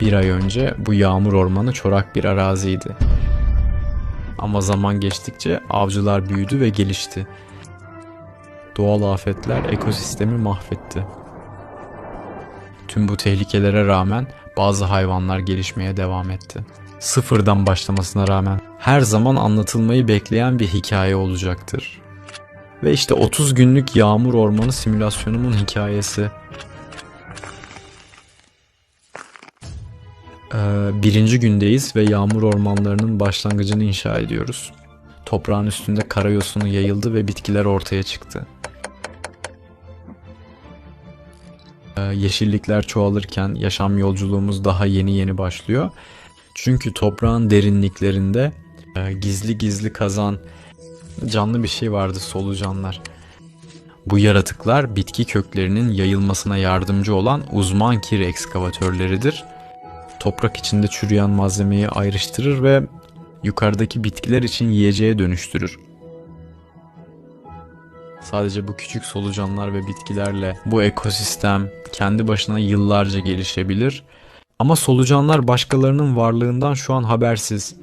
Bir ay önce bu yağmur ormanı çorak bir araziydi. Ama zaman geçtikçe avcılar büyüdü ve gelişti. Doğal afetler ekosistemi mahvetti. Tüm bu tehlikelere rağmen bazı hayvanlar gelişmeye devam etti. Sıfırdan başlamasına rağmen her zaman anlatılmayı bekleyen bir hikaye olacaktır. Ve işte 30 günlük yağmur ormanı simülasyonumun hikayesi. Birinci gündeyiz ve yağmur ormanlarının başlangıcını inşa ediyoruz. Toprağın üstünde karayosunu yayıldı ve bitkiler ortaya çıktı. Ee, yeşillikler çoğalırken yaşam yolculuğumuz daha yeni yeni başlıyor. Çünkü toprağın derinliklerinde e, gizli gizli kazan canlı bir şey vardı solucanlar. Bu yaratıklar bitki köklerinin yayılmasına yardımcı olan uzman kir ekskavatörleridir. Toprak içinde çürüyen malzemeyi ayrıştırır ve yukarıdaki bitkiler için yiyeceğe dönüştürür. Sadece bu küçük solucanlar ve bitkilerle bu ekosistem kendi başına yıllarca gelişebilir. Ama solucanlar başkalarının varlığından şu an habersiz.